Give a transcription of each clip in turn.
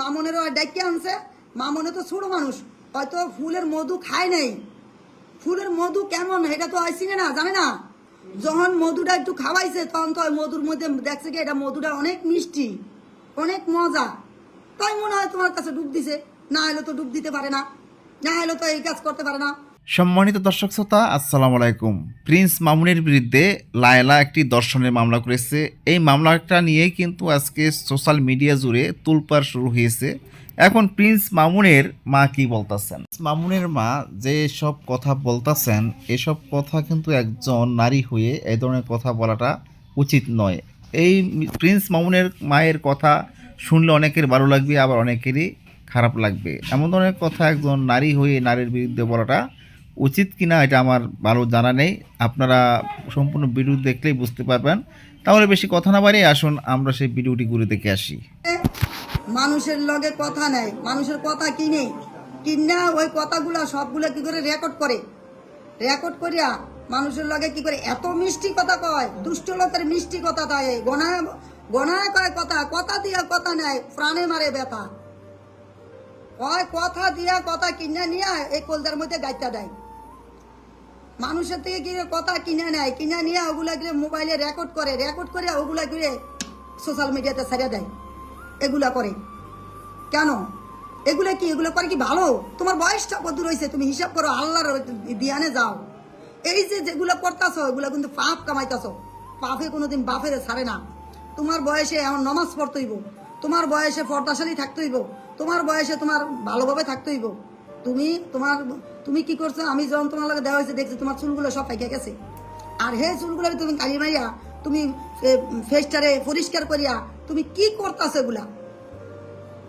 মামনেরও ডাইকে আনছে। মামনে তো ছোট মানুষ, হয়তো ফুলের মধু খায় নাই। ফুলের মধু কেমন? এটা তো আইসি না জানে না? যখন মধুটা একটু খাওয়াইছে, তখন তো মধুর মধ্যে দেখছে কি, এটা মধুটা অনেক মিষ্টি, অনেক মজা। তাই মনে হয় তোমার কাছে ডুব দিছে। না হলে তো ডুব দিতে পারে না। না হলে তো এই কাজ করতে পারে না। সম্মানিত দর্শক শ্রোতা, আসসালামু আলাইকুম। প্রিন্স মামুনের বিরুদ্ধে লায়লা একটি দর্শনের মামলা করেছে। এই মামলাটা নিয়ে কিন্তু আজকে সোশ্যাল মিডিয়া জুড়ে তুলপার শুরু হয়েছে। এখন প্রিন্স মামুনের মা কি বলতাছেন? মামুনের মা যে সব কথা বলতেছেন, এসব কথা কিন্তু একজন নারী হয়ে এই ধরনের কথা বলাটা উচিত নয়। এই প্রিন্স মামুনের মায়ের কথা শুনলে অনেকের ভালো লাগবে, আবার অনেকেরই খারাপ লাগবে। এমন ধরনের কথা একজন নারী হয়ে নারীর বিরুদ্ধে বলাটা উচিত কিনা এটা আমার ভালো জানা নেই। আপনারা সম্পূর্ণ ভিডিও দেখলেই বুঝতে পারবেন। তাহলে বেশি কথা না বাড়িয়ে আসুন, আমরা সেই ভিডিওটি ঘুরে দেখে আসি। মানুষের লগে কথা নেই, মানুষের কথা কি কিনে কিনা ওই কথাগুলা সবগুলো কি করে রেকর্ড করে? রেকর্ড করিয়া মানুষের লগে কি করে? এত মিষ্টি কথা কয়, দুষ্ট লোকের মিষ্টি কথা দেয় গনায় গনায় কয় কথা কথা দিয়া কথা নেয় প্রাণে মারে ব্যথা। কয় কথা দিয়া কথা কিনে নিয়ে এই কলদার মধ্যে গাইটা দেয়। মানুষের থেকে কি কথা কিনে নেয়? কিনে নিয়ে ওগুলা গিয়ে মোবাইলে রেকর্ড করে রেকর্ড করে ওগুলা গিয়ে সোশ্যাল মিডিয়াতে ছাড়িয়ে দেয়। এগুলা করে। কেন? এগুলা কি? এগুলো করে কি ভালো? তোমার বয়সটা কত রয়েছে? তুমি হিসাব করো, আল্লাহর দিয়ানে যাও। এই যে যেগুলো করতেছ, এগুলো কিন্তু পাপ কামাইতেছ। পাপে কোনোদিন বাপের ছাড়ে না। তোমার বয়সে এমন নমাজ পড়তে হইব। তোমার বয়সে পর্দাশালী থাকতে হইব। তোমার বয়সে তোমার ভালোভাবে থাকতে হইব। তুমি তোমার তুমি কি করছ? আমি যখন তোমার লগে দেওয়া হয়েছে, দেখছি তোমার চুলগুলো সব পাইকে গেছে। আর হে চুলগুলো তুমি কালি মারিয়া তুমি ফেসটারে পরিষ্কার করিয়া, তুমি কি করতেছো এগুলা?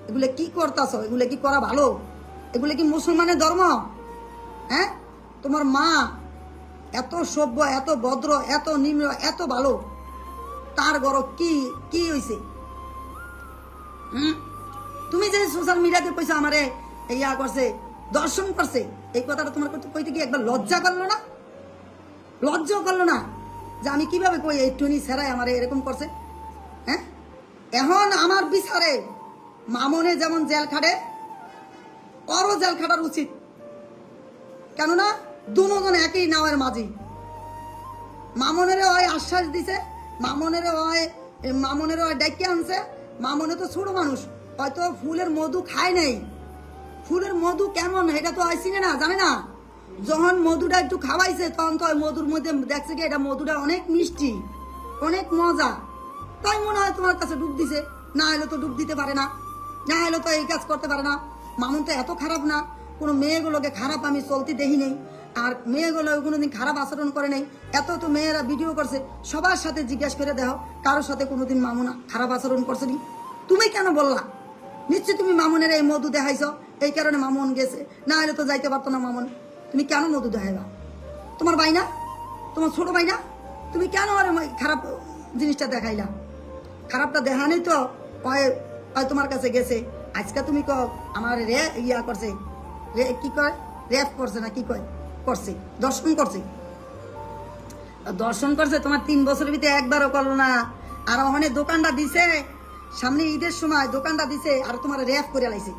এগুলো কি করতেছ? এগুলো কি করা ভালো? এগুলো কি মুসলমানের ধর্ম? হ্যাঁ? তোমার মা এত সভ্য, এত ভদ্র, এত নিম্ন, এত ভালো। তার গর কি কি হয়েছে হুম? তুমি যে সোশ্যাল মিডিয়াতে পয়সা আমারে, ইয়া করছে দর্শন করছে। এই কথাটা তোমার কইতে কি একবার লজ্জা করল না? লজ্জা করল না যে আমি কীভাবে কই এই টুনি সেরাই আমারে এরকম করছে? হ্যাঁ? এখন আমার বিচারে মামনে যেমন জেল খাটে অরও জেল খাটার উচিত। কেননা দুজন একই নাওয়ের মাঝি। মামনের হয় আশ্বাস দিছে মামনের হয় মামনের হয় ডেকে আনছে। মামনে তো ছোট মানুষ, হয়তো ফুলের মধু খায় নাই। ফুলের মধু কেমন? এটা তো আইসি না, জানে না? যখন মধুটা একটু খাওয়াইছে, তখন তো মধুর মধ্যে দেখছে কি এটা মধুটা অনেক মিষ্টি, অনেক মজা। তাই মনে হয় তোমার কাছে ডুব দিছে। না হলে তো ডুব দিতে পারে না না হলে তো এই কাজ করতে পারে না। মামুন তো এত খারাপ না, কোনো মেয়েগুলোকে খারাপ আমি চলতে দেখি নেই, আর মেয়েগুলো কোনোদিন খারাপ আচরণ করে নেই। এত তো মেয়েরা ভিডিও করছে, সবার সাথে জিজ্ঞাসা করে দেখো, কারোর সাথে কোনোদিন মামুনা খারাপ আচরণ করছে নি। তুমি কেন বললা? নিশ্চয় তুমি মামুনের এই মধু দেখাইছ। এই কারণে মামুন গেছে। না হলে তো যাইতে পারতো না মামুন। তুমি কেন মধু দেখাইবা? তোমার ভাই না তোমার ছোট ভাই না তুমি কেন আর খারাপ জিনিসটা দেখাইলা? খারাপটা দেখানি তো তোমার কাছে গেছে। আজকে তুমি ক আমার রে ইয়া করছে। রে কি কয়? রেপ করছে না কি কয়? করছে। দর্শন করছে। দর্শন করছে তোমার তিন বছরের ভিতরে একবারও করল না। আর ওখানে দোকানটা দিছে। সামনে ঈদের সময় দোকানটা দিছে আর তোমার রেফ করে লাইছে।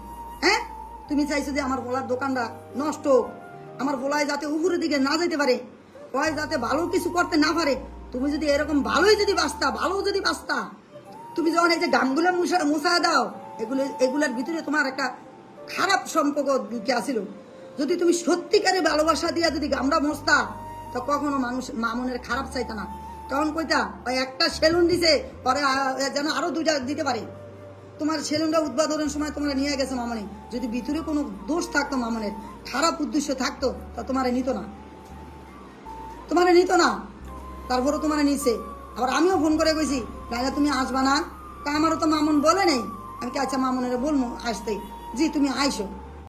হ্যাঁ? তুমি চাইছো যে আমার বলার দোকানটা নষ্ট হোক। আমার বলায় যাতে উপরের দিকে না যেতে পারে কয় যাতে ভালো কিছু করতে না পারে, তুমি যদি এরকম ভালোই যদি বাঁচতা ভালো যদি বাঁচতা, তুমি যখন এই যে গানগুলো মুসা মুসা দাও, এগুলো এগুলোর ভিতরে তোমার একটা খারাপ সম্পর্ক ঢুকে আসিল। যদি তুমি সত্যিকারে ভালোবাসা দিয়া যদি গামড়া মস্তা তো কখনো মানুষ মামনের খারাপ চাইতা না। তখন কইতা, ওই একটা সেলুন দিছে, পরে যেন আরও দুইটা দিতে পারে। তোমার সেলুনটা উদ্বোধনের সময় তোমরা নিয়ে গেছে মামনি। যদি ভিতরে কোনো দোষ থাকতো মামনের, খারাপ উদ্দেশ্য থাকতো, তা তোমারে নিত না। তোমারে নিত না। তারপরও তোমার নিছে। আবার আমিও ফোন করে কইছি রাজা তুমি আসবা না? তা আমারও তো মামুন বলে নেই। আমি কি আচ্ছা মামুনের বলব আসতে। জি, তুমি আইসো।